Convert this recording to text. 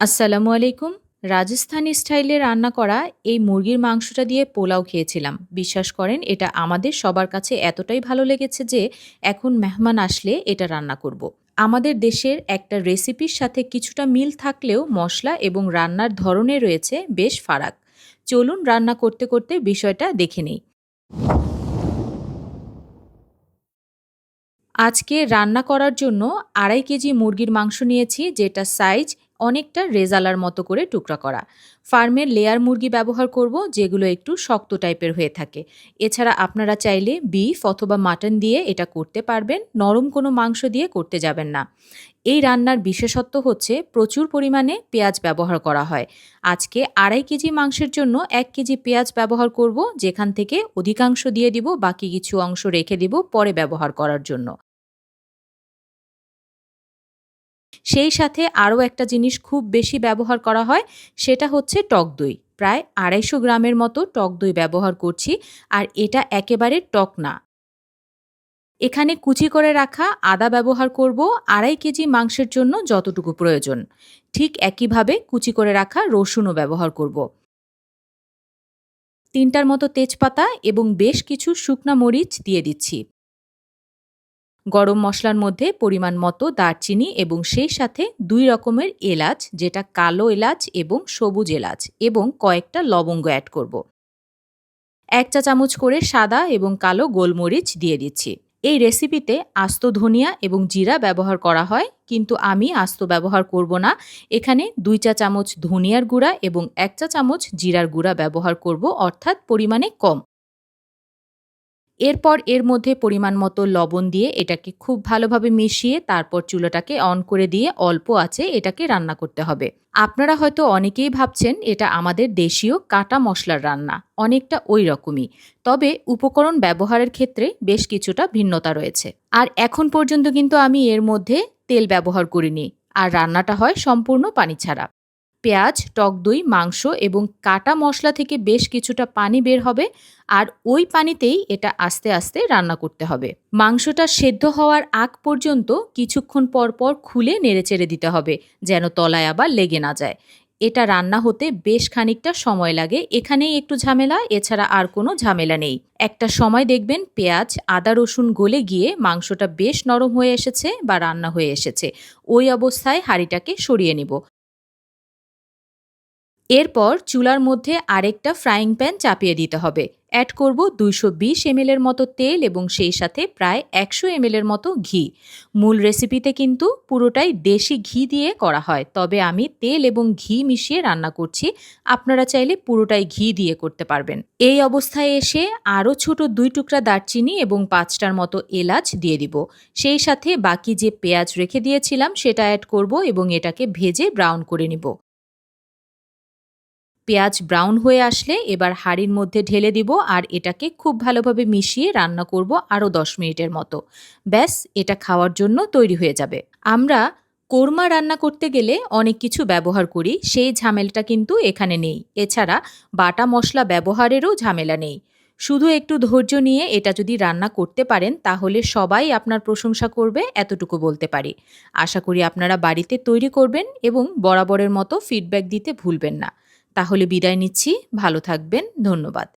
আসসালামু আলাইকুম। রাজস্থানি স্টাইলে রান্না করা এই মুরগির মাংসটা দিয়ে পোলাও খেয়েছিলাম। বিশ্বাস করেন, এটা আমাদের সবার কাছে এতটাই ভালো লেগেছে যে এখন মেহমান আসলে এটা রান্না করব। আমাদের দেশের একটা রেসিপির সাথে কিছুটা মিল থাকলেও মশলা এবং রান্নার ধরনে রয়েছে বেশ ফারাক। চলুন রান্না করতে করতে বিষয়টা দেখে নেই। আজকে রান্না করার জন্য আড়াই কেজি মুরগির মাংস নিয়েছি, যেটা সাইজ অনেকটা রেজালার মতো করে টুকরা করা। ফার্মের লেয়ার মুরগি ব্যবহার করব, যেগুলো একটু শক্ত টাইপের হয়ে থাকে। এছাড়া আপনারা চাইলে বিফ অথবা মাটন দিয়ে এটা করতে পারবেন, নরম কোনো মাংস দিয়ে করতে যাবেন না। এই রান্নার বিশেষত্ব হচ্ছে প্রচুর পরিমাণে পেঁয়াজ ব্যবহার করা হয়। আজকে আড়াই কেজি মাংসের জন্য এক কেজি পেঁয়াজ ব্যবহার করব, যেখান থেকে অধিকাংশ দিয়ে দিব, বাকি কিছু অংশ রেখে দিব পরে ব্যবহার করার জন্য। সেই সাথে আরও একটা জিনিস খুব বেশি ব্যবহার করা হয়, সেটা হচ্ছে টক দই। প্রায় আড়াইশো গ্রামের মতো টক দই ব্যবহার করছি, আর এটা একেবারে টক না। এখানে কুচি করে রাখা আদা ব্যবহার করব, আড়াই কেজি মাংসের জন্য যতটুকু প্রয়োজন। ঠিক একইভাবে কুচি করে রাখা রসুনও ব্যবহার করব। তিনটার মতো তেজপাতা এবং বেশ কিছু শুকনা মরিচ দিয়ে দিচ্ছি। গরম মশলার মধ্যে পরিমাণ মতো দারচিনি এবং সেই সাথে দুই রকমের এলাচ, যেটা কালো এলাচ এবং সবুজ এলাচ এবং কয়েকটা লবঙ্গ অ্যাড করব। এক চা চামচ করে সাদা এবং কালো গোলমরিচ দিয়ে দিচ্ছি। এই রেসিপিতে আস্ত ধনিয়া এবং জিরা ব্যবহার করা হয়, কিন্তু আমি আস্ত ব্যবহার করব না। এখানে দুই চা চামচ ধনিয়ার গুঁড়া এবং এক চা চামচ জিরার গুঁড়া ব্যবহার করব, অর্থাৎ পরিমাণে কম। এরপর এর মধ্যে পরিমাণ মতো লবণ দিয়ে এটাকে খুব ভালোভাবে মিশিয়ে তারপর চুলাটাকে অন করে দিয়ে অল্প আছে এটাকে রান্না করতে হবে। আপনারা হয়তো অনেকেই ভাবছেন এটা আমাদের দেশীয় কাটা মশলার রান্না, অনেকটা ওই রকমই। তবে উপকরণ ব্যবহারের ক্ষেত্রে বেশ কিছুটা ভিন্নতা রয়েছে। আর এখন পর্যন্ত কিন্তু আমি এর মধ্যে তেল ব্যবহার করিনি, আর রান্নাটা হয় সম্পূর্ণ পানি ছাড়া। পেঁয়াজ, টক দই, মাংস এবং কাটা মশলা থেকে বেশ কিছুটা পানি বের হবে আর ওই পানিতেই এটা আস্তে আস্তে রান্না করতে হবে। মাংসটা সেদ্ধ হওয়ার আগ পর্যন্ত কিছুক্ষণ পর পর খুলে নেড়েচেড়ে দিতে হবে যেন তলায় আবার লেগে না যায়। এটা রান্না হতে বেশ খানিকটা সময় লাগে। এখানেই একটু ঝামেলা, এছাড়া আর কোনো ঝামেলা নেই। একটা সময় দেখবেন পেঁয়াজ, আদা, রসুন গলে গিয়ে মাংসটা বেশ নরম হয়ে এসেছে বা রান্না হয়ে এসেছে। ওই অবস্থায় হাঁড়িটাকে সরিয়ে নিব। এরপর চুলার মধ্যে আরেকটা ফ্রাইং প্যান চাপিয়ে দিতে হবে। অ্যাড করব দুইশো বিশ এর মতো তেল এবং সেই সাথে প্রায় একশো এর মতো ঘি। মূল রেসিপিতে কিন্তু পুরোটাই দেশি ঘি দিয়ে করা হয়, তবে আমি তেল এবং ঘি মিশিয়ে রান্না করছি। আপনারা চাইলে পুরোটাই ঘি দিয়ে করতে পারবেন। এই অবস্থায় এসে আরও ছোট দুই টুকরা দারচিনি এবং পাঁচটার মতো এলাচ দিয়ে দিব। সেই সাথে বাকি যে পেঁয়াজ রেখে দিয়েছিলাম সেটা অ্যাড করব এবং এটাকে ভেজে ব্রাউন করে নিব। পেঁয়াজ ব্রাউন হয়ে আসলে এবার হাঁড়ির মধ্যে ঢেলে দিব আর এটাকে খুব ভালোভাবে মিশিয়ে রান্না করব আরও দশ মিনিটের মতো। ব্যাস, এটা খাওয়ার জন্য তৈরি হয়ে যাবে। আমরা কোরমা রান্না করতে গেলে অনেক কিছু ব্যবহার করি, সেই ঝামেলাটা কিন্তু এখানে নেই। এছাড়া বাটা মশলা ব্যবহারেরও ঝামেলা নেই। শুধু একটু ধৈর্য নিয়ে এটা যদি রান্না করতে পারেন, তাহলে সবাই আপনার প্রশংসা করবে, এতটুকু বলতে পারি। আশা করি আপনারা বাড়িতে তৈরি করবেন এবং বরাবরের মতো ফিডব্যাক দিতে ভুলবেন না। তাহলে বিদায় নিচ্ছি ভালো থাকবেন ধন্যবাদ।